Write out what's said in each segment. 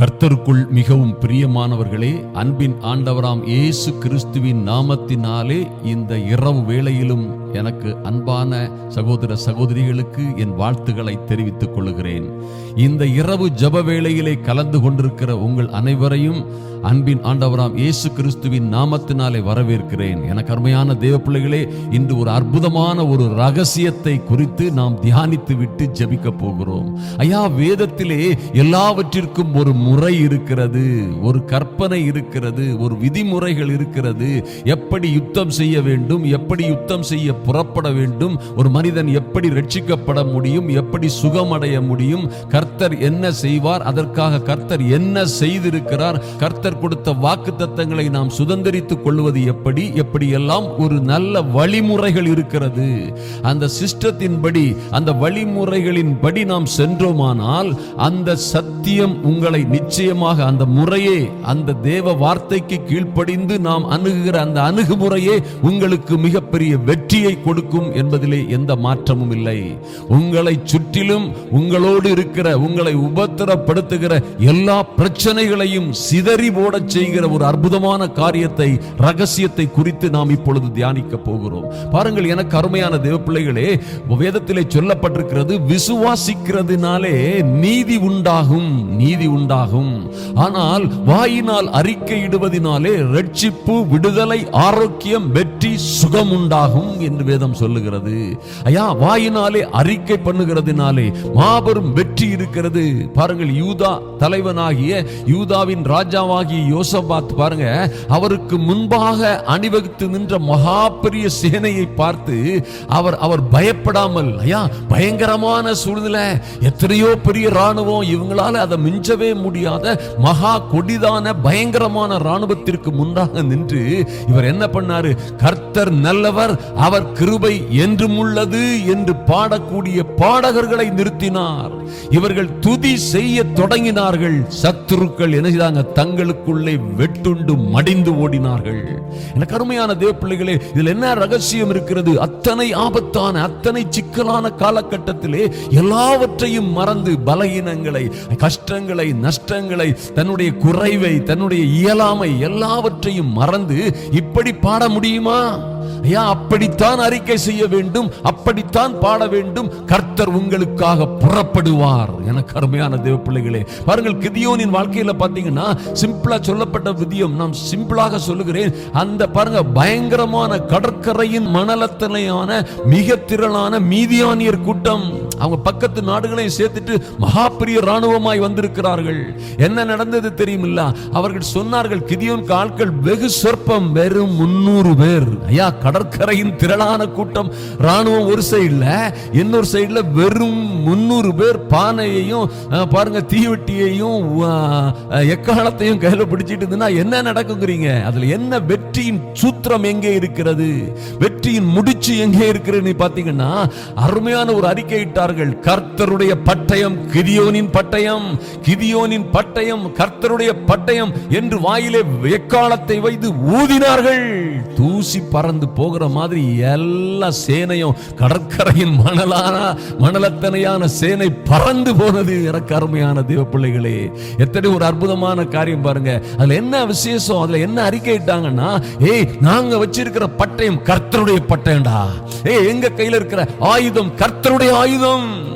கர்த்தருக்குள் மிகவும் பிரியமானவர்களே அன்பின் ஆண்டவராம் இயேசு கிறிஸ்துவின் நாமத்தினாலே இந்த இரவு வேளையிலும் எனக்கு அன்பான சகோதர சகோதரிகளுக்கு என் வாழ்த்துக்களை தெரிவித்துக் கொள்கிறேன். இந்த இரவு ஜப வேளையிலே கலந்து கொண்டிருக்கிற உங்கள் அனைவரையும் அன்பின் ஆண்டவராம் இயேசு கிறிஸ்துவின் நாமத்தினாலே வரவேற்கிறேன். எனக்கு அருமையான தேவ பிள்ளைகளே இன்று ஒரு அற்புதமான ஒரு ரகசியத்தை குறித்து நாம் தியானித்து விட்டு ஜபிக்க போகிறோம். ஐயா வேதத்திலே எல்லாவற்றிற்கும் ஒரு முறை இருக்கிறது ஒரு கற்பனை இருக்கிறது ஒரு விதிமுறைகள் இருக்கிறது. எப்படி யுத்தம் செய்ய வேண்டும் எப்படி யுத்தம் செய்ய புறப்பட வேண்டும். ஒரு மனிதன் எப்படி ரட்சிக்கப்பட முடியும் எப்படி சுகமடைய முடியும் கர்த்தர் என்ன செய்வார் அதற்காக கர்த்தர் என்ன செய்திருக்கிறார் கர்த்தர் கொடுத்த வாக்கு தத்தங்களை நாம் சுதந்திரித்துக் கொள்வது எப்படி எப்படி எல்லாம் ஒரு நல்ல வழிமுறைகள் இருக்கிறது. அந்த சிஸ்டத்தின்படி அந்த வழிமுறைகளின் படி நாம் சென்றோமானால் அந்த சத்தியம் உங்களை நிச்சயமாக அந்த முறையே அந்த தேவ வார்த்தைக்கு கீழ்ப்படிந்து நாம் அணுகுகிற அந்த அணுகுமுறையே உங்களுக்கு மிகப்பெரிய வெற்றியை கொடுக்கும் என்பதிலே எந்த மாற்றமும் இல்லை. உங்களை சுற்றிலும் உங்களோடு இருக்கிற உங்களை உபத்திரப்படுத்துகிற எல்லா பிரச்சனைகளையும் சிதறி போடச் செய்கிற ஒரு அற்புதமான காரியத்தை ரகசியத்தை குறித்து நாம் இப்பொழுது தியானிக்க போகிறோம். பாருங்கள் எனக்கு அருமையான தேவ பிள்ளைகளே வேதத்திலே சொல்லப்பட்டிருக்கிறது விசுவாசிக்கிறதுனாலே நீதி உண்டாகும் நீதி உண்டாகும். ஆனால் வாயினால் அறிக்கையிடுவதினாலே ரட்சிப்பு விடுதலை ஆரோக்கியம் வெற்றி சுகம் உண்டாகும் என்று வேதம் சொல்லுகிறது. ஐயா வாயினாலே அறிக்கை பண்ணுகிறதுனாலே மாபெரும் வெற்றி இருக்கிறது. பாருங்கள் யூதா தலைவனாகிய யூதாவின் ராஜாவாகிய யோசபாத் பாருங்க அவருக்கு முன்பாக அணிவகுத்து நின்ற மகா பெரிய சேனையை பார்த்து அவர் அவர் பயப்படாமல் ஐயா பயங்கரமான சூழ்நிலை. எத்தனையோ பெரிய ராணுவம் இவங்களால அதை மிஞ்சவே முடியாத மகா கொடிதான பயங்கரமான ராணுவத்திற்கு முன்னாக நின்று இவர் என்ன பண்ணாரு? கர்த்தர் நல்லவர் அவர் கிருபை என்றும் உள்ளது என்று பாடக்கூடிய பாடகர்களை நிறுத்தினார். இவர்கள் துதி செய்ய தொடங்கினார்கள். சத்துருக்கள் என்ன செய்தாங்க? தங்களுக்குள்ளே வெட்டுண்டு மடிந்து ஓடினார்கள். எனக்கு அருமையான தேவ பிள்ளைகளே இதுல என்ன ரகசியம் இருக்கிறது? அத்தனை ஆபத்தான அத்தனை சிக்கலான காலகட்டத்திலே எல்லாவற்றையும் மறந்து பலகீனங்களை கஷ்டங்களை நஷ்டங்களை தன்னுடைய குறைவை தன்னுடைய இயலாமை எல்லாவற்றையும் மறந்து இப்படி பாட முடியுமா? ஐயா அப்படித்தான் அறிக்கை செய்ய வேண்டும் அப்படித்தான் பாட வேண்டும். கர்த்தர் உங்களுக்காக புறப்படுவார். எனக்கு அருமையான தேவ பிள்ளைகளே பாருங்கள் கிதியோனின் வாழ்க்கையில பாத்தீங்கன்னா சிம்பிளா சொல்லப்பட்ட விதியம் நான் சிம்பிளாக சொல்லுகிறேன். அந்த பாருங்க பயங்கரமான கடற்கரையின் மணலத்தனையான மிக திரளான மீதியானியர் கூட்டம். அவங்க பக்கத்து நாடுகளையும் சேர்த்துட்டு மகாபிரிய ராணுவமாய் வந்திருக்கிறார்கள். என்ன நடந்தது தெரியுமில்ல? அவர்கள் சொன்னார்கள் கிதியோன் ஆட்கள் வெகு சொற்பம் வெறும் முன்னூறு பேர். ஐயா கடற்கரையின் திரளான கூட்டம் ராணுவம் ஒரு சைடுல இன்னொரு சைடுல வெறும் முன்னூறு பேர் பானையையும் அஹ், பாருங்க தீவெட்டியையும் எக்காலத்தையும் கையில பிடிச்சிட்டு இருந்துன்னா என்ன நடக்குங்கிறீங்க? அதுல என்ன வெற்றியின் சூத்திரம் எங்கே இருக்கிறது? வெற்றியின் முடிச்சு எங்கே இருக்கிறது பார்த்தீங்கன்னா பாத்தீங்கன்னா அருமையான ஒரு அறிக்கை இட்டார்கள் கர்த்தருடைய பட்டயம் கிதியோனின் பட்டயம் கிதியோனின் பட்டயம் கர்த்தருடைய பட்டயம் என்று வாயிலே எக்காலத்தை வைத்து ஊதினார்கள். தூசி பறந்து போகிற மாதிரி எல்லா சேனையும் கடற்கரையின் மணலான மணலத்தனையான சேனை பறந்து போனது. எனக்கு அருமையான தேவ பிள்ளைகளே எத்தனை ஒரு அற்புதமான காரியம் பாருங்க. அதுல என்ன விசேஷம் அதுல என்ன அறிக்கை இட்டாங்கன்னா ஏய் நாங்க வச்சிருக்கிற பட்டயம் கர்த்தருடைய பட்டயம்டா. ஏய் எங்க கையில இருக்கிற ஆயுதம் கர்த்தருடைய ஆயுதம். come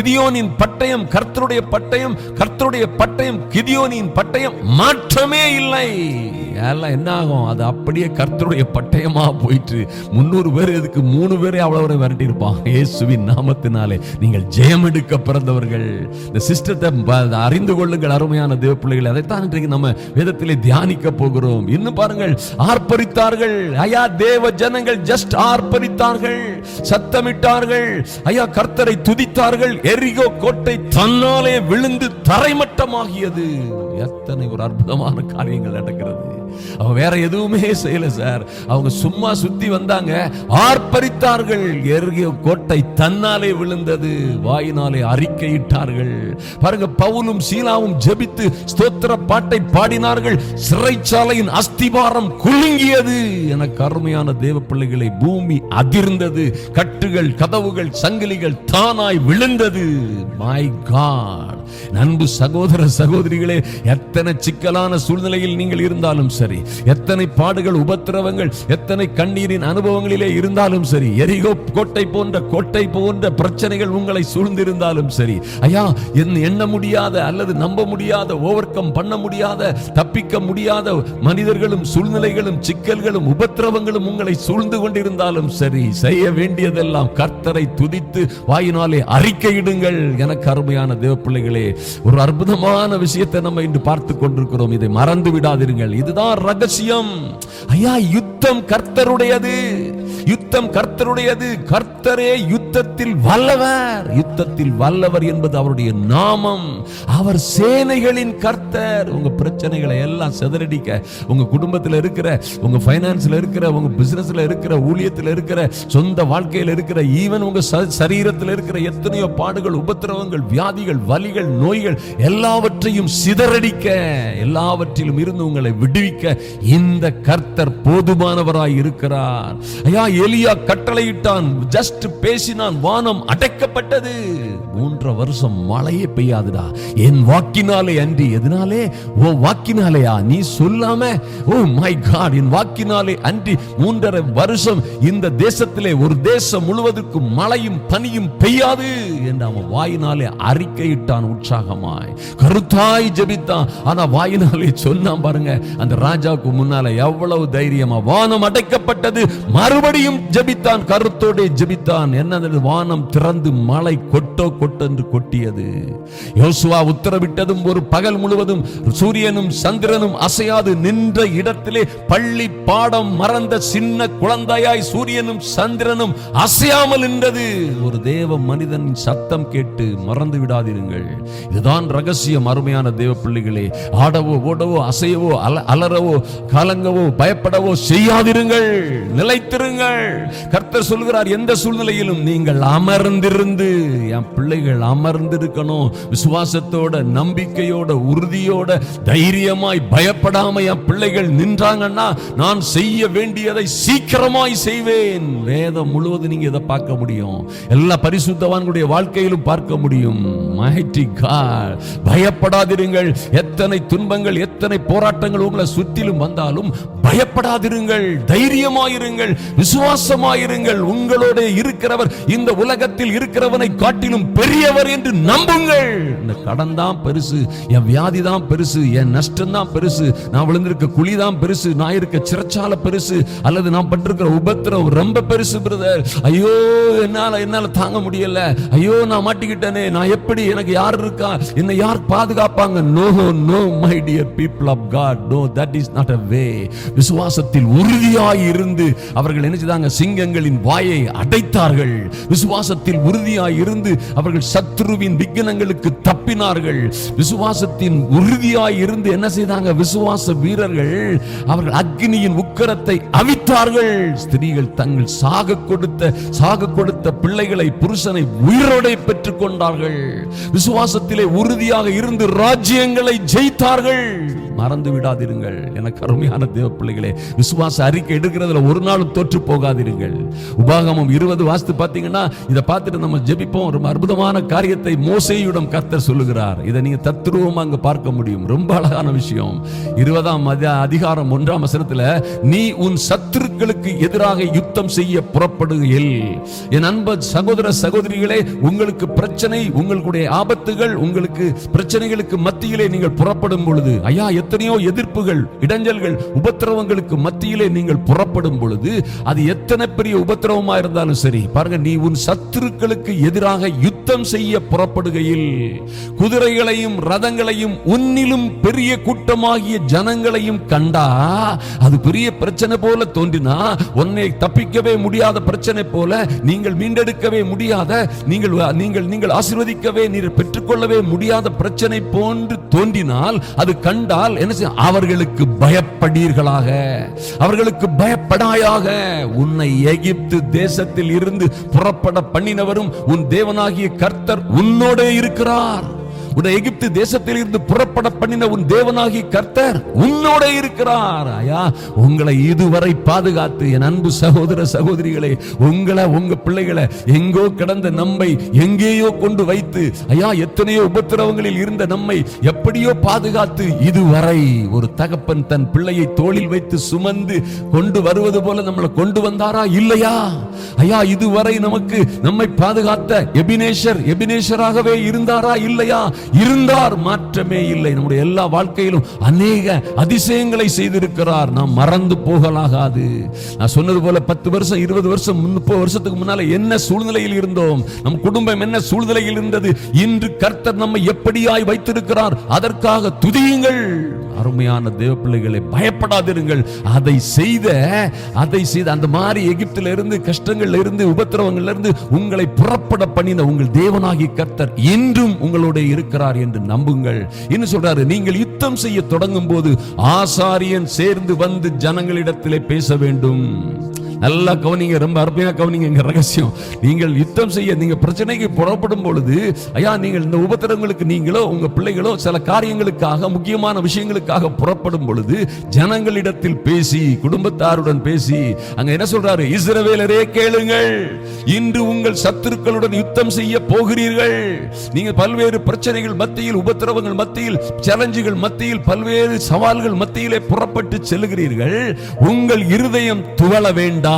கிதியோனின் பட்டயம் கர்த்தருடைய பட்டயம் கர்த்தருடைய பட்டயம் கிதியோனின் பட்டயம் மாற்றமே இல்லை. எல்லாம் என்ன ஆகும்? அது அப்படியே கர்த்தருடைய பட்டயமா போயிட்டு முந்நூறு பேர் இதுக்கு மூணு பேரே அவ்வளவு விரட்டி இருப்பான் இயேசுவின் நாமத்தினாலே நீங்கள் ஜெயம் எடுக்க பிறந்தவர்கள். இந்த சிஸ்டத்தை அறிந்து கொள்ளுங்கள் அருமையான தேவ பிள்ளைகள் அதைத்தான் இன்றைக்கு நம்ம வேதத்திலே தியானிக்க போகிறோம். இன்னும் பாருங்கள் ஆர்ப்பரித்தார்கள். ஐயா தேவ ஜனங்கள் ஜஸ்ட் ஆர்ப்பரித்தார்கள். சத்தமிட்டார்கள். ஐயா கர்த்தரை துதித்தார்கள். எரிகோ கோட்டை தன்னாலே விழுந்து தரைமட்டமாகியது. எத்தனை ஒரு அற்புதமான காரியங்கள் நடக்கிறது. அவங்க வேற எதுவுமே செய்யல சார். அவங்க சும்மா சுத்தி வந்தாங்க. ஆர்ப்பரித்தார்கள். எருகிய கோட்டை தன்னாலே விழுந்தது. வாயினாலே அறிக்கையிட்டார்கள். பாருங்க பவுலும் சீலாவும் ஜெபித்து ஸ்தோத்திர பாட்டை பாடினார்கள். சிறைச்சாலையின் அஸ்திவாரம் குலுங்கியது என கருமையான தேவ பிள்ளைகளை பூமி அதிர்ந்தது. கட்டுகள் கதவுகள் சங்கிலிகள் தானாய் விழுந்தது. மை காட் நண்பு சகோதர சகோதரிகளே எத்தனை சிக்கலான சூழ்நிலையில் நீங்கள் இருந்தாலும் சரி. எத்தனை பாடுகள் உபத்திரவங்கள் எத்தனை கண்ணீரின் அனுபவங்களிலே இருந்தாலும் சரி எரிகோ கோட்டை போன்ற கோட்டை போன்ற பிரச்சனைகள் உங்களை சூழ்ந்திருந்தாலும் சரி ஐயா என் எண்ண முடியாத அல்லது நம்ப முடியாத ஓவர் கம் பண்ண முடியாத தப்பிக்க முடியாத மனிதர்களும் சூழ்நிலைகளும் சிக்கல்களும் உபத்திரவங்களும் உங்களை சூழ்ந்து கொண்டிருந்தாலும் சரி செய்ய வேண்டியதெல்லாம் கர்த்தரை துதித்து வாயினாலே அறிக்கையிடுங்கள். எனக்கு அருமையான தேவ பிள்ளைகளே ஒரு அற்புதமான விஷயத்தை நம்ம இன்று பார்த்து கொண்டிருக்கிறோம். இதை மறந்து விடாதீர்கள் இதுதான் ரகசியம். ஐயா யுத்தம் கர்த்தருடையது. யுத்தம் கர்த்தருடையது. கர்த்தரே யுத்தத்தில் வல்லவர். யுத்தத்தில் வல்லவர் என்பது அவருடைய நாமம். அவர் சேனைகளின் கர்த்தர். உங்க பிரச்சனைகளை எல்லாம் சிதறடிக்க உங்க குடும்பத்தில் இருக்கிற உங்க பைனான்ஸ்ல இருக்கிற உங்க பிசினஸ்ல இருக்கிற ஊழியத்தில் இருக்கிற சொந்த வாழ்க்கையில் இருக்கிற ஈவன் உங்க சரீரத்தில் இருக்கிற எத்தனையோ பாடுகள் உபத்திரவங்கள் வியாதிகள் வலிகள் நோய்கள் எல்லாவற்றையும் சிதறடிக்க எல்லாவற்றிலும் இருந்து உங்களை விடுவிக்க இந்த கர்த்தர் போதுமானவராய் இருக்கிறார். ஐயா எலியா கட்டளையிட்டான் ஜஸ்ட் பேசினான் வானம் அடைக்கப்பட்டது. மூன்றரை வருஷம் மழையே பெய்யாதுடா. என் வாக்கினாலே அன்றி. எதனாலே? ஓ வாக்கினாலேயா? நீ சொல்லாம ஓ மை காட் என் வாக்கினாலே அன்றி. மூன்றரை வருஷம் இந்த தேசத்திலே ஒரு தேசம் முழுவதற்கும் மழையும் பனியும் பெய்யாது என்று அவன் வாயினாலே அறிக்கையிட்டான் உற்சாகமாய். கருத்தாய் ஜபித்தான். ஆனா வாயினாலே சொன்னான் பாருங்க அந்த ராஜாவுக்கு முன்னால எவ்வளவு தைரியமா. வானம் அடைக்கப்பட்டது. மறுபடியும் ஜபித்தான் கருத்தோட ஜபித்தான். என்ன வானம் திறந்து மழை கொட்டோ கொட்டென்று கொட்டியது. யோசுவா உத்தரவிட்டதும் ஒரு பகல் முழுவதும் சூரியனும் சந்திரனும் அசையாது. நின்ற இடத்திலே பள்ளி பாடம் மறந்த சின்ன குழந்தையாய் சூரியனும் சந்திரனும் அசையாமல் நின்றது. ஒரு தேவ மனிதனின் சத்தம் கேட்டு மறந்து விடாதிருங்கள். இதுதான் ரகசியம் அருமையான தேவ பிள்ளைகளே. ஆடவோ ஓடவோ அசையவோ அல அலறவோ கலங்கவோ பயப்படவோ செய்யாதிருங்கள். நிலைத்திருங்கள். கர்த்தர் சொல்கிறார் எந்த சூழ்நிலையிலும் நீங்கள் அமர்ந்திருந்து என் பிள்ளைகள் அமர்ந்திருக்கணும். விசுவாசத்தோட நம்பிக்கையோட உறுதியோட தைரியமாய் பயப்படாம என் பிள்ளைகள் நின்றாங்கன்னா நான் செய்ய வேண்டியதை சீக்கிரமாய் செய்வேன். வேதம் முழுவதும் நீங்க இதை பார்க்க முடியும். எல்லா பரிசுத்தவான்களுடைய வாழ்க்கையிலும் பார்க்க முடியும். பயப்படாதிருங்கள். எத்தனை துன்பங்கள் எத்தனை போராட்டங்கள் உங்களை சுற்றிலும் வந்தாலும் பயப்படாதிருங்கள். தைரியமாயிருங்கள். விசுவாசமாயிருங்கள். உங்களோட இருக்கிறவர் இந்த உலகத்தில் இருக்கிறவனை காட்டிலும் பெரியவர் என்று நம்புங்கள். இந்த கடன் தான் பெருசு என் வியாதி தான் பெருசு என் நஷ்டம் தான் பெருசு நான் விழுந்திருக்க குழி தான் பெருசு நான் இருக்க சிறச்சால பெருசு அல்லது நான் பட்டிருக்கிற உபத்திரம் ரொம்ப பெருசு பிரதர் ஐயோ என்னால என்னால தாங்க முடியல. ஐயோ நான் மாட்டிக்கிட்டேனே நான் எப்படி எனக்கு யார் இருக்கா? என்னை யார் பாதுகாப்பாங்க? No no my dear people of God no that is not a way விசுவாசத்தில் உறுதியாய் இருந்து அவர்கள் என்ன செய்தாங்க? சிங்கங்களின் வாயை அடைத்தார்கள். விசுவாசத்தில் உறுதியாய் இருந்து அவர்கள் சத்ருவின் விக்னங்களுக்கு தப்பினார்கள். விசுவாசத்தின் உறுதியாய் இருந்து என்ன செய்தாங்க? விசுவாச வீரர்கள் அவர்கள் அக்னியின் உக்கரத்தை அவித்தார்கள். ஸ்திரீகள் தங்கள் சாக கொடுத்த சாக கொடுத்த பிள்ளைகளை புருஷனை உயிரோடை பெற்றுக் கொண்டார்கள் விசுவாசத்திலே உறுதியாக இருந்து ராஜ்யங்களை ஜெயித்தார்கள். மறந்து விடாதிருங்கள். எனக்கு அருமையான தேவ பிள்ளைகளே விசுவாச அறிக்கை எடுக்கிறதுல ஒரு நாளும் தோற்று போகாதிருங்கள். உபாகமம் இருபது வாசத்து பார்த்தீங்கன்னா இதை பார்த்துட்டு நம்ம ஜெபிப்போம். ரொம்ப அற்புதமான காரியத்தை மோசையுடன் கர்த்தர் சொல்லுகிறார். இதை நீங்க தத்ரூபமா அங்க பார்க்க முடியும். ரொம்ப அழகான விஷயம். இருபதாம் அதிகாரம் ஒன்றாம் வசனத்துல நீ உன் சத்துருக்களுக்கு எதிராக யுத்தம் செய்ய புறப்படுகையில் என் அன்ப சகோதர சகோதரிகளே உங்களுக்கு பிரச்சனை உங்களுடைய ஆபத்துகள் உங்களுக்கு பிரச்சனைகளுக்கு மத்தியிலே நீங்கள் புறப்படும் பொழுது ஐயா எத்தனையோ எதிர்ப்புகள் இடைஞ்சல்கள் உபத்திரவங்களுக்கு மத்தியிலே நீங்கள் புறப்படும் பொழுது அது எத்தனை பெரிய உபத்திரவமா இருந்தாலும் சரி பாருங்க நீ உன் சத்துருக்களுக்கு எதிராக யுத்தம் செய்ய புறப்படுகையில் குதிரைகளையும் ரதங்களையும் உன்னிலும் பெரிய கூட்டமாகிய ஜனங்களையும் கண்டா அது பெரிய பிரச்சனை போல தோன்றினா உன்னை தப்பிக்கவே முடியாத பிரச்சனை போல நீங்கள் மீண்டெடுக்கவே முடியாத நீங்கள் நீங்கள் நீங்கள் ஆசீர்வதிக்கவே நீர் பெற்றுக்கொள்ளவே முடியாத பிரச்சனை போன்று தோன்றினால் அது கண்டால் என்ன செய்ய அவர்களுக்கு பயப்படீர்களாக. அவர்களுக்கு பயப்படாயாக. உன்னை எகிப்து தேசத்தில் இருந்து புறப்பட பண்ணினவரும் உன் தேவனாகிய கர்த்தர் உன்னோட இருக்கிறார். உன்னை எகிப்து தேசத்தில் இருந்து புறப்பட பண்ணின உன் தேவனாகி கர்த்தர் உன்னோட இருக்கிறார். ஐயா உங்களை இதுவரை பாதுகாத்து என் அன்பு சகோதர சகோதரிகளே உங்களை உங்க பிள்ளைகளை எங்கோ கிடந்த நம்மை எங்கேயோ கொண்டு வைத்து ஐயா எத்தனையோ உபத்திரவங்களில் இருந்த நம்மை எப்படியோ பாதுகாத்து இதுவரை ஒரு தகப்பன் தன் பிள்ளையை தோளில் வைத்து சுமந்து கொண்டு வருவது போல நம்மளை கொண்டு வந்தாரா இல்லையா? ஐயா இதுவரை நமக்கு நம்மை பாதுகாத்த எபினேஷர் எபினேஷராகவே இருந்தாரா இல்லையா? இருந்தார் மாற்றமே இல்லை. நம்முடைய எல்லா வாழ்க்கையிலும் அநேக அதிசயங்களை செய்திருக்கிறார். நாம் மறந்து போகலாகாது. நான் சொன்னது போல பத்து வருஷம் இருபது வருஷம் முப்பது வருஷத்துக்கு முன்னால என்ன சூழ்நிலையில் இருந்தோம்? நம் குடும்பம் என்ன சூழ்நிலையில் இருந்தது? இன்று கர்த்தர் நம்மை எப்படியாய் வைத்திருக்கிறார்? அதற்காக துதியுங்கள். அருமையான தேவ பிள்ளைகளை பயப்படாதிருங்கள். அதை செய்த அதை செய்த அந்த மாதிரி எகிப்தில இருந்து கஷ்டங்கள்ல இருந்து உபத்திரவங்கள்ல இருந்து உங்களை புறப்பட பண்ணின உங்கள் தேவனாகி கர்த்தர் என்றும் உங்களோட இருக்கிறார் என்று நம்புங்கள். என்ன சொல்றாரு? நீங்கள் யுத்தம் செய்ய தொடங்கும் போது ஆசாரியன் சேர்ந்து வந்து ஜனங்களிடத்திலே பேச வேண்டும். நல்லா கவனிங்க ரொம்ப அருமையா கவனிங்க எங்க ரகசியம். நீங்கள் யுத்தம் செய்ய நீங்க பிரச்சனைக்கு புறப்படும் பொழுது ஐயா நீங்கள் இந்த உபத்திரங்களுக்கு நீங்களோ உங்க பிள்ளைகளோ சில காரியங்களுக்காக முக்கியமான விஷயங்களுக்காக புறப்படும் பொழுது ஜனங்களிடத்தில் பேசி குடும்பத்தாருடன் பேசி அங்க என்ன சொல்றாரு? இஸ்ரவேலரே கேளுங்கள். இன்று உங்கள் சத்துருக்களுடன் யுத்தம் செய்ய போகிறீர்கள். நீங்க பல்வேறு பிரச்சனைகள் மத்தியில் உபத்திரவங்கள் மத்தியில் சேலஞ்சுகள் மத்தியில் பல்வேறு சவால்கள் மத்தியிலே புறப்பட்டு செல்கிறீர்கள். உங்கள் இருதயம் துவள வேண்டாம்.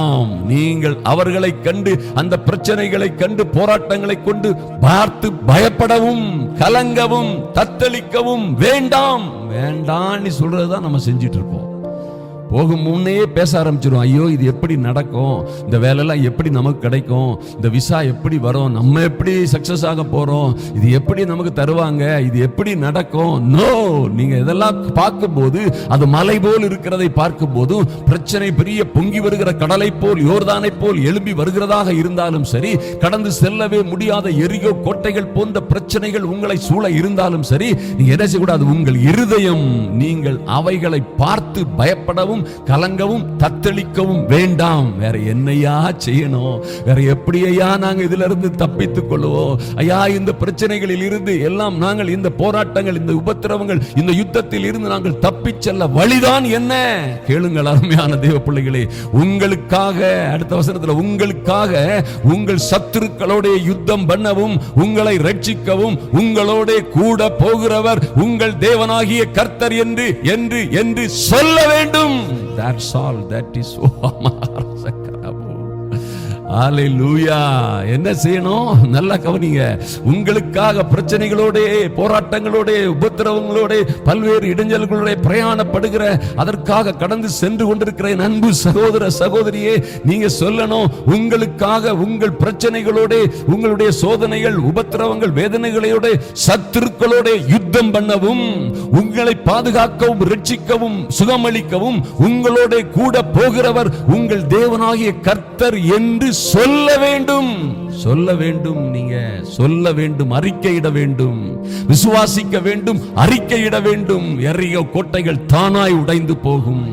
நீங்கள் அவர்களை கண்டு அந்த பிரச்சனைகளை கண்டு போராட்டங்களை கொண்டு பார்த்து பயப்படவும் கலங்கவும் தத்தளிக்கவும் வேண்டாம். வேண்டாம்னு சொல்றதுதான் நம்ம செஞ்சிட்டு இருப்போம் போகும் முன்னே பேச ஆரம்பிச்சிடும் ஐயோ இது எப்படி நடக்கும்? இந்த வேலையெல்லாம் எப்படி நமக்கு கிடைக்கும்? இந்த விசா எப்படி வரும்? நம்ம எப்படி சக்சஸ் ஆக போறோம்? இது எப்படி நமக்கு தருவாங்க? இது எப்படி நடக்கும்? நோ நீங்க இதெல்லாம் பார்க்கும்போது அது மலை போல் இருக்கிறதை பார்க்கும் போதும் பிரச்சனை பெரிய பொங்கி வருகிற கடலை போல் யோர்தானை போல் எழும்பி வருகிறதாக இருந்தாலும் சரி கடந்து செல்லவே முடியாத எரியோ கோட்டைகள் போன்ற பிரச்சனைகள் உங்களை சூழ இருந்தாலும் சரி நீங்க என்ன செய்யக்கூடாது? உங்கள் இருதயம் நீங்கள் அவைகளை பார்த்து பயப்படவும் கலங்கவும் தத்தளிக்கவும் வேண்டாம். வேற என்னையா செய்யணும்? வேற எப்படியா நாங்க இதுல இருந்து தப்பித்துக் கொள்வோம்? ஐயா இந்த பிரச்சனைகளில் இருந்து எல்லாம் நாங்கள் இந்த போராட்டங்கள் இந்த உபத்திரவங்கள் இந்த யுத்தத்தில் இருந்து நாங்கள் தப்பிச் செல்ல வழிதான் என்ன? கேளுங்கள் அருமையான தெய்வ பிள்ளைகளே உங்களுக்காக அடுத்த வசனத்துல உங்களுக்காக உங்கள் சத்துருக்களோட யுத்தம் பண்ணவும் உங்களை ரட்சிக்கவும் உங்களோட கூட போகிறவர் உங்கள் தேவனாகிய கர்த்தர் என்று என்று என்று சொல்ல வேண்டும். That's all. That is ஆலை லூயா என்ன செய்யணும்? நல்லா கவனிங்க. உங்களுக்காக பிரச்சனைகளோட போராட்டங்களோட உபத்திரவங்களோட பல்வேறு இடைஞ்சல்களோட பிரயாணப்படுகிற அதற்காக கடந்து சென்று கொண்டிருக்கிற அன்பு சகோதர சகோதரியே நீங்க சொல்லணும். உங்களுக்காக உங்கள் பிரச்சனைகளோட உங்களுடைய சோதனைகள் உபத்திரவங்கள் வேதனைகளோட சத்துருக்களோட யுத்தம் பண்ணவும் உங்களை பாதுகாக்கவும் ரட்சிக்கவும் சுகமளிக்கவும் உங்களோட கூட போகிறவர் உங்கள் தேவனாகிய கர்த்தர் என்று சொல்ல வேண்டும். சொல்ல வேண்டும் நீங்க சொல்ல வேண்டும் அறிக்கையிட வேண்டும் விசுவாசிக்க வேண்டும் அறிக்கையிட வேண்டும். எறிய கோட்டைகள் தானாய் உடைந்து போகும்.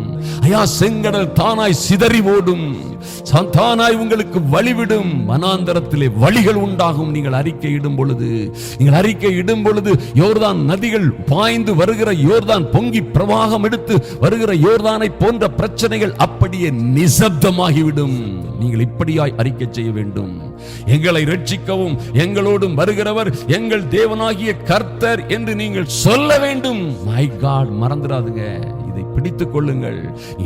ஐயா செங்கடல் தானாய் சிதறி ஓடும். தானாய் உங்களுக்கு வழிவிடும். வனாந்தரத்திலே வழிகள் உண்டாகும் நீங்கள் அறிக்கையிடும் பொழுது. நீங்கள் அறிக்கை இடும் பொழுது யோர்தான் நதிகள் பாய்ந்து வருகிற யோர்தான் பொங்கி பிரவாகம் எடுத்து வருகிற யோர்தானை போன்ற பிரச்சனைகள் அப்படியே நிசப்தமாகிவிடும். நீங்கள் இப்படியாய் அறிக்கை செய்ய வேண்டும். எங்களை ரட்சிக்கவும் எங்களோடும் வருகிறவர் எங்கள் தேவனாகிய கர்த்தர் என்று நீங்கள் சொல்ல வேண்டும். மை காட் மறந்துடாதுங்க. இதை பிடித்துக் கொள்ளுங்கள்.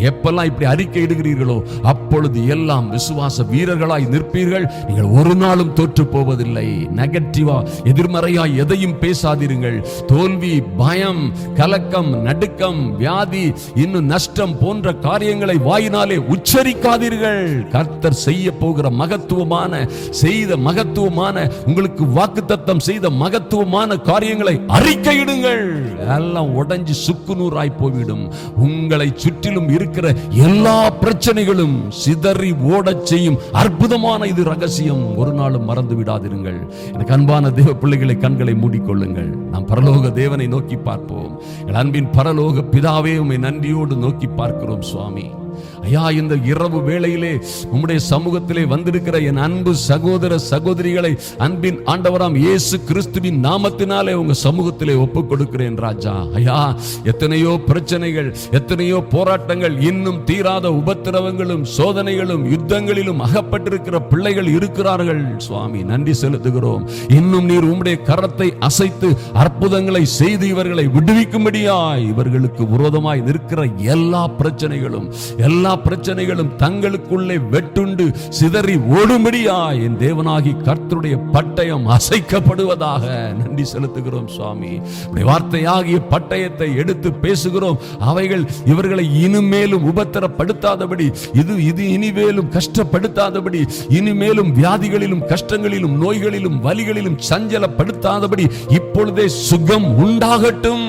எப்பெல்லாம் இப்படி அறிக்கை இடுகிறீர்களோ அப்பொழுது எல்லாம் விசுவாச வீரர்களாய் நிற்பீர்கள். நீங்கள் ஒரு நாளும் தோற்று போவதில்லை. நெகட்டிவா எதிர்மறையா எதையும் பேசாதிருங்கள். தோல்வி பயம் கலக்கம் நடுக்கம் வியாதி இன்னும் நஷ்டம் போன்ற காரியங்களை வாயினாலே உச்சரிக்காதீர்கள். கர்த்தர் செய்ய போகிற மகத்துவமான செய்த மகத்துவமான உங்களுக்கு வாக்குத்தத்தம் செய்த மகத்துவமான காரியங்களை அறிக்கையிடுங்கள் எல்லாம் உடைஞ்சு சுக்குநூறாய் போய்விடும். உங்களை சுற்றிலும் இருக்கிற எல்லா பிரச்சனைகளும் சிதறி ஓடச் செய்யும் அற்புதமான இது ரகசியம். ஒரு நாளும் மறந்து விடாதிருங்கள். எனக்கு அன்பான தேவ பிள்ளைகளை கண்களை மூடிக்கொள்ளுங்கள். நாம் பரலோக தேவனை நோக்கி பார்ப்போம். என் அன்பின் பரலோக பிதாவே உம்மை நன்றியோடு நோக்கி பார்க்கிறோம் சுவாமி. ஐயா இந்த இரவு வேளையிலே உம்முடைய சமூகத்திலே வந்திருக்கிற என் அன்பு சகோதர சகோதரிகளை அன்பின் ஆண்டவராம் இயேசு கிறிஸ்துவின் நாமத்தினாலே உங்க சமூகத்திலே ஒப்புக் கொடுக்கிறேன் ராஜா. ஐயா எத்தனையோ பிரச்சனைகள் எத்தனையோ போராட்டங்கள் இன்னும் தீராத உபத்திரவங்களும் சோதனைகளும் யுத்தங்களிலும் அகப்பட்டிருக்கிற பிள்ளைகள் இருக்கிறார்கள். சுவாமி நன்றி செலுத்துகிறோம். இன்னும் நீர் உம்முடைய கரத்தை அசைத்து அற்புதங்களை செய்து இவர்களை விடுவிக்கும்படியாய் இவர்களுக்கு விரோதமாய் நிற்கிற எல்லா பிரச்சனைகளும் எல்லா எல்லா பிரச்சனைகளும் தங்களுக்குள்ளே வெட்டுண்டு சிதறி ஓடும்படியா என் தேவனாகி கர்த்தருடைய பட்டயம் அசைக்கப்படுவதாக நன்றி செலுத்துகிறோம் சுவாமி. வார்த்தையாகிய பட்டயத்தை எடுத்து பேசுகிறோம். அவைகள் இவர்களை இனிமேலும் உபத்திரப்படுத்தாதபடி இது இது இனிமேலும் கஷ்டப்படுத்தாதபடி இனிமேலும் வியாதிகளிலும் கஷ்டங்களிலும் நோய்களிலும் வலிகளிலும் சஞ்சலப்படுத்தாதபடி இப்பொழுதே சுகம் உண்டாகட்டும்.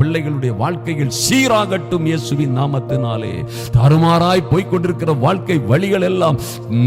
பிள்ளைகளுடைய வாழ்க்கைகள் சீராகட்டும் இயேசுவின் நாமத்தினாலே. தாறுமாறாய் போய்க் கொண்டிருக்கிற வாழ்க்கை வழிகள் எல்லாம்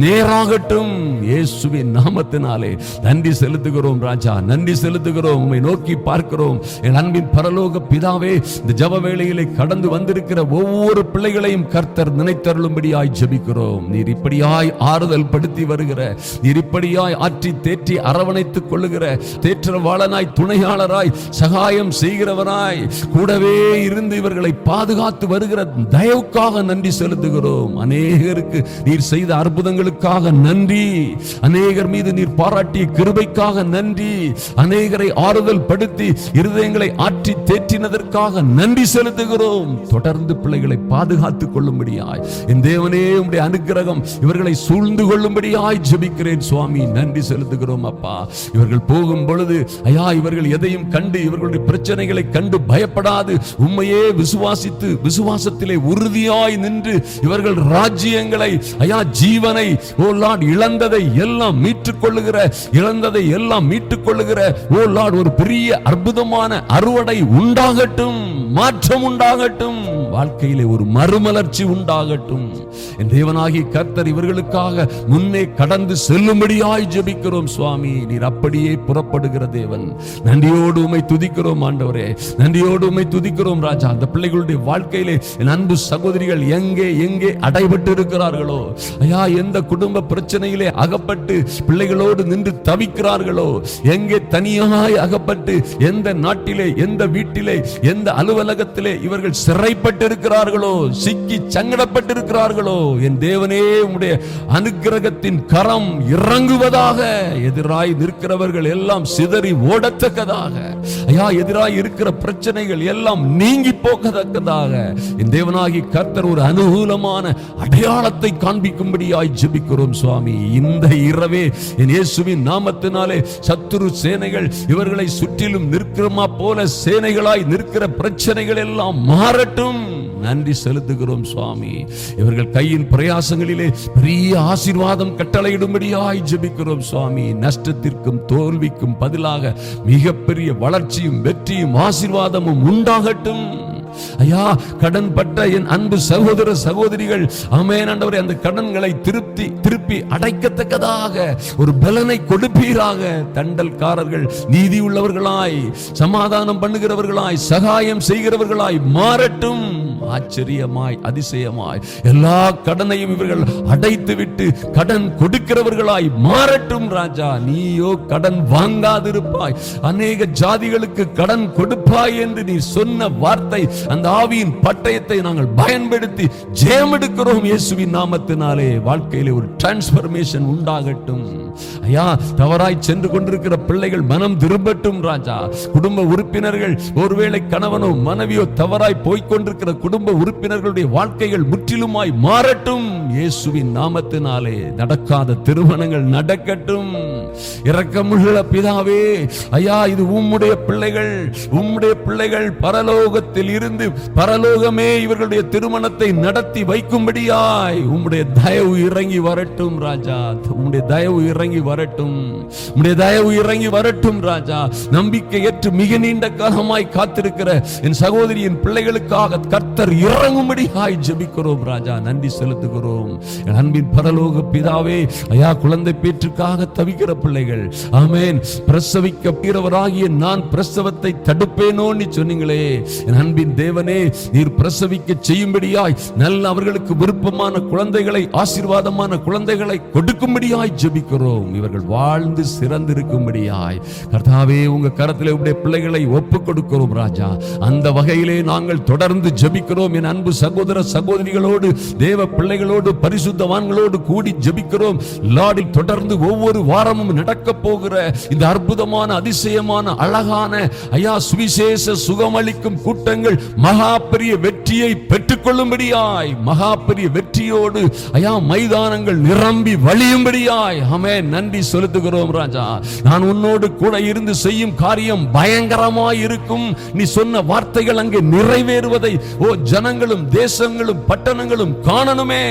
நேராகட்டும் இயேசுவின் நாமத்தினாலே. நன்றி செலுத்துகிறோம் ராஜா நன்றி செலுத்துகிறோம். உம்மை நோக்கி பார்க்கிறோம். என் அன்பின் பரலோக பிதாவே இந்த ஜப வேளையிலே கடந்து வந்திருக்கிற ஒவ்வொரு பிள்ளைகளையும் கர்த்தர் நினைத்தருளும்படியாய் ஜெபிக்கிறோம். நீர் இப்படியாய் ஆறுதல் படுத்தி வருகிற நீர் இப்படியாய் ஆற்றி தேற்றி அரவணைத்துக் கொள்ளுகிற தேற்றவாளனாய் துணையாளராய் சகாயம் செய்கிறவராய் கூடவே இருந்து இவர்களை பாதுகாத்து வருகிற தயவுக்காக நன்றி செலுத்துகிறோம். அநேகருக்கு நீர் செய்த அற்புதங்களுக்காக நன்றி. அநேகர் மீது நீர் பாராட்டிய கிருபைக்காக நன்றி. அநேகரை ஆறுதல் படுத்தி இருதயங்களை ஆற்றி தேற்றினதற்காக நன்றி செலுத்துகிறோம். தொடர்ந்து பிள்ளைகளை பாதுகாத்துக் கொள்ளும்படியாய். என் தேவனே உடைய அனுக்கிரகம் இவர்களை சூழ்ந்து கொள்ளும்படியாய் ஜெபிக்கிறேன் சுவாமி. நன்றி செலுத்துகிறோம் அப்பா. இவர்கள் போகும் பொழுது ஐயா இவர்கள் எதையும் கண்டு இவர்களுடைய பிரச்சனைகளை கண்டு பயப்படாது உண்மையே விசுவாசித்து விசுவாசத்திலே உறுதியாய் நின்று இவர்கள் ராஜ்யங்களை ஐயா ஜீவனை ஓ லார்ட் இழந்ததை எல்லாம் மீட்டுக் கொள்ளுகிற இழந்ததை எல்லாம் மீட்டுக் கொள்ளுகிற ஓ லார்ட் ஒரு பெரிய அற்புதமான அறுவடை உண்டாகட்டும் மாற்றம் உண்டாகட்டும். வாழ்க்கையிலே ஒரு மறுமலர்ச்சி உண்டாகட்டும். என் தேவனாகி கர்த்தர் இவர்களுக்காக முன்னே கடந்து செல்லும்படியாய் ஜெபிக்கிறோம் சுவாமி. நீர் அப்படியே புறப்படுகிற தேவன். நன்றியோடு உமை துதிக்கிறோம் ஆண்டவரே. நன்றியோடு உமை துதிக்கிறோம் ராஜா. அந்த பிள்ளைகளுடைய வாழ்க்கையிலே என் அன்பு சகோதரிகள் எங்கே எங்கே அடைபட்டு இருக்கிறார்களோ ஐயா எந்த குடும்ப பிரச்சனையிலே அகப்பட்டு பிள்ளைகளோடு நின்று தவிக்கிறார்களோ. எங்கே தனியாய் அகப்பட்டு எந்த நாட்டிலே எந்த வீட்டிலே எந்த அலுவலகத்திலே இவர்கள் சிறைப்பட்டு இருக்கிறார்களோ சிக்கி சங்கடப்பட்டு இருக்கிறார்களோ என் தேவனே உடைய அனுக்கிரகத்தின் கரம் இறங்குவதாக எதிராய் நிற்கிறவர்கள் எல்லாம் சிதறி ஓடத்தக்கதாக. ஐயா எதிராய் இருக்கிற பிரச்சனைகள் எல்லாம் நீங்கி போக்கத்தக்கதாக என் தேவனாகி கர்த்தர் ஒரு அனுகூலமான அடையாளத்தை காண்பிக்கும்படியாய் ஜெபிக்கிறோம் சுவாமி. இந்த இரவே என் இயேசுவின் நாமத்தினாலே சத்துரு சேனைகள் இவர்களை சுற்றிலும் நிற்கிறமா போல சேனைகளாய் நிற்கிற பிரச்சனைகள் எல்லாம் மாறட்டும். நன்றி செலுத்துகிறோம் சுவாமி. இவர்கள் கையின் பிரயாசங்களிலே பெரிய ஆசீர்வாதம் கட்டளையிடும்படியாய் ஜபிக்கிறோம் சுவாமி. நஷ்டத்திற்கும் தோல்விக்கும் பதிலாக மிகப்பெரிய வளர்ச்சியும் வெற்றியும் ஆசீர்வாதமும் உண்டாகட்டும். ஐயா கடன் பட்ட என் அன்பு சகோதர சகோதரிகள் ஆமென் ஆண்டவரே அந்த கடன்களை திருப்தி திருப்பி அடைக்கத்தக்கதாக ஒரு பலனை கொடுப்பீராக. தண்டல்காரர்கள் நீதி உள்ளவர்களாய் சமாதானம் பண்ணுகிறவர்களாய் சகாயம் செய்கிறவர்களாய் மாறட்டும். ஆச்சரியமாய் அதிசயமாய் எல்லா கடனையும் இவர்கள் அடைத்து விட்டு கடன் கொடுக்கிறவர்களாய் மாறட்டும் ராஜா. நீயோ கடன் வாங்காதிருப்பாய். அநேக ஜாதிகளுக்கு கடன் கொடுப்பாய் என்று நீ சொன்ன வார்த்தை அந்த ஆவியின் பட்டயத்தை நாங்கள் பயன்படுத்தி ஜெயம் எடுக்கிறோம் இயேசுவின் நாமத்தினாலே. வாழ்க்கையிலே ஒரு டிரான்ஸ்பர்மேஷன் உண்டாகட்டும். ஐயா தவறாய் சென்று கொண்டிருக்கிற பிள்ளைகள் மனம் திரும்பட்டும் ராஜா. குடும்ப உறுப்பினர்கள் ஒருவேளை கணவனோ மனைவியோ தவறாய் போய்க் கொண்டிருக்கிற குடும்ப உறுப்பினர்களுடைய வாழ்க்கைகள் முற்றிலுமாய் மாறட்டும். இயேசுவின் நாமத்தினாலே நடக்காத திருமணங்கள் நடக்கட்டும். இரக்கமுள்ள பிதாவே ஐயா இது உம்முடைய பிள்ளைகள் உம்முடைய பிள்ளைகள் பரலோகத்தில் இருந்து பரலோகமே இவர்களுடைய திருமணத்தை நடத்தி வைக்கும்படியாய் உம்முடைய தயவு இறங்கி வரட்டும் ராஜா. உம்முடைய தயவு இறங்கி இறங்கி வரட்டும். உடைய தயவு இறங்கி வரட்டும் ராஜா. நம்பிக்கையற்று மிக நீண்ட காலமாய் காத்திருக்கிற என் சகோதரியின் பிள்ளைகளுக்காக கர்த்தர் இறங்கும்படியாய் ஜெபிக்கிறோம் ராஜா. நன்றி செலுத்துகிறோம். என் அன்பின் பரலோக பிதாவே ஐயா குழந்தை பேற்றுக்காக தவிக்கிற பிள்ளைகள். ஆமேன். பிரசவிக்க பீரவராகிய நான் பிரசவத்தை தடுப்பேனோன்னு சொன்னீங்களே. என் அன்பின் தேவனே நீர் பிரசவிக்க செய்யும்படியாய் நல்ல அவர்களுக்கு விருப்பமான குழந்தைகளை ஆசீர்வாதமான குழந்தைகளை கொடுக்கும்படியாய் ஜெபிக்கிறோம். இவர்கள் வாழ்ந்து சிறந்திருக்கும்படியாய். கர்த்தாவே உங்க கரத்தில் உடைய பிள்ளைகளை ஒப்பு கொடுக்கிறோம் ராஜா. அந்த வகையிலே நாங்கள் தொடர்ந்து ஜபிக்கிறோம். என் அன்பு சகோதர சகோதரிகளோடு தேவ பிள்ளைகளோடு பரிசுத்தவான்களோடு கூடி ஜபிக்கிறோம். லாடில் தொடர்ந்து ஒவ்வொரு வாரமும் நடக்க போகிற இந்த அற்புதமான அதிசயமான அழகான ஐயா சுவிசேஷ சுகமளிக்கும் கூட்டங்கள் மகா பெரிய வெற்றியை பெற்றுக்கொள்ளும்படியாய். மகா பெரிய வெற்றியோடு ஐயா மைதானங்கள் நிரம்பி வழியும்படியாய். அமே நன்றி செலுத்துகிறோம் ராஜா. நான் உன்னோடு கூட இருந்து செய்யும் காரியம் பயங்கரமாய் இருக்கும். நீ சொன்ன வார்த்தைகள் அங்கே நிறைவேறுவதை ஓ ஜனங்களும் தேசங்களும் பட்டணங்களும் காணணுமே.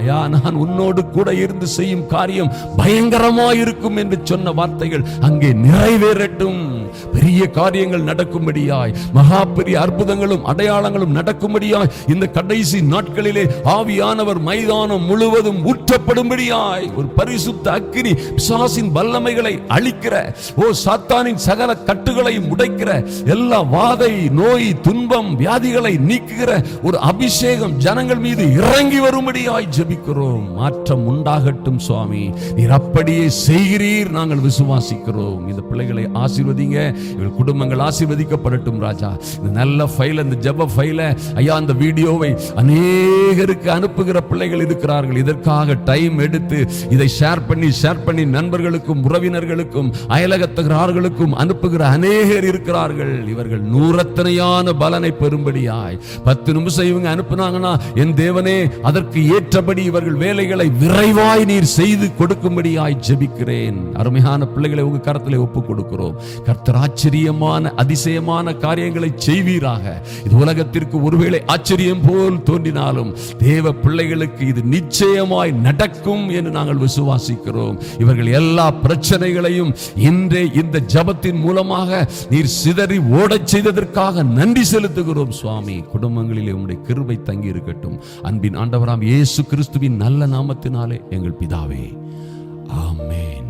ஐயா நான் உன்னோடு கூட இருந்து செய்யும் காரியம் பயங்கரமாய் இருக்கும் என்று சொன்ன வார்த்தைகள் அங்கே நிறைவேறட்டும். பெரிய காரியங்கள் நடக்கும்படியாய் மகா பெரிய அற்புதங்களும் அடையாளங்களும் நடக்கும்படியாய் இந்த கடைசி நாட்களிலே ஆவியானவர் மைதானம் முழுவதும் ஊற்றப்படும்படியாய் ஒரு பரிசுத்த அக்கினி பிசாசின் வல்லமைகளை அழிக்கிற ஓ சாத்தானின் சகல கட்டுகளையும் உடைக்கிற எல்லா வாதை நோய் துன்பம் வியாதிகளை நீக்குகிற ஒரு அபிஷேகம் ஜனங்கள் மீது இறங்கி வரும்படியாய் ஜெபிக்கிறோம். மாற்றம் உண்டாகட்டும் சுவாமி. நீர் அப்படியே செய்கிறீர் நாங்கள் விசுவாசிக்கிறோம். இந்த பிள்ளைகளை ஆசீர்வதிங்க. இவள் குடும்பங்கள் ஆசீர்வதிக்கப்படட்டும் ராஜா. இந்த நல்ல ஃபைல் இந்த ஜெப ஃபைல ஐயா அந்த வீடியோவை அநேகருக்கு அனுப்புகிற பிள்ளைகள் இருக்கிறார்கள். இதற்காக டைம் எடுத்து இதை ஷேர் பண்ணி ஷேர் பண்ணி நண்பர்களுக்கும் உறவினர்களுக்கும் அயலகத்தகரார்களுக்கும் அனுப்புகிற அநேகர் இருக்கிறார்கள். இவர்கள் நூறத்தனையான பலனை பெறும்படியாய். பத்து நிமிஷம் இவங்க அனுப்புனாங்கன்னா என் தேவனே அதற்கு ஏற்றபடி இவர்கள் வேலைகளை விரைவாய் நீர் செய்து கொடுக்கும்படியாய் ஜெபிக்கிறேன். அருமையான பிள்ளைகளை உங்க கரத்தில் ஒப்பு கொடுக்கிறோம். கர்த்தர் ஆச்சரியமான அதிசயமான காரியங்களை செய்வீராக. இது உலகத்திற்கு ஒருவேளை ஆச்சரியம் போல் தோன்றினாலும் தேவ பிள்ளைகளுக்கு இது நிச்சயமாய் நடக்கும் என்று நாங்கள் விசுவாசிக்கிறோம். இவர்கள் எல்லா பிரச்சனைகளையும் இன்றே இந்த ஜபத்தின் மூலமாக நீர் சிதறி ஓடச் செய்ததற்காக நன்றி செலுத்துகிறோம் சுவாமி. குடும்பங்களிலே உங்களுடைய கிருபை தங்கி இருக்கட்டும். அன்பின் ஆண்டவராம் இயேசு கிறிஸ்துவின் நல்ல நாமத்தினாலே எங்கள் பிதாவே. ஆமேன்.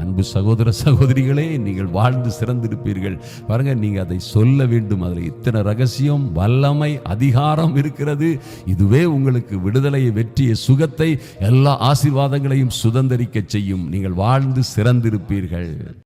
அன்பு சகோதர சகோதரிகளே நீங்கள் வாழ்ந்து சிறந்திருப்பீர்கள். பாருங்க நீங்க அதை சொல்ல வேண்டும். அதில் இத்தனை ரகசியம் வல்லமை அதிகாரம் இருக்கிறது. இதுவே உங்களுக்கு விடுதலையை வெற்றிய சுகத்தை எல்லா ஆசீர்வாதங்களையும் சுதந்திரிக்க செய்யும். நீங்கள் வாழ்ந்து சிறந்திருப்பீர்கள்.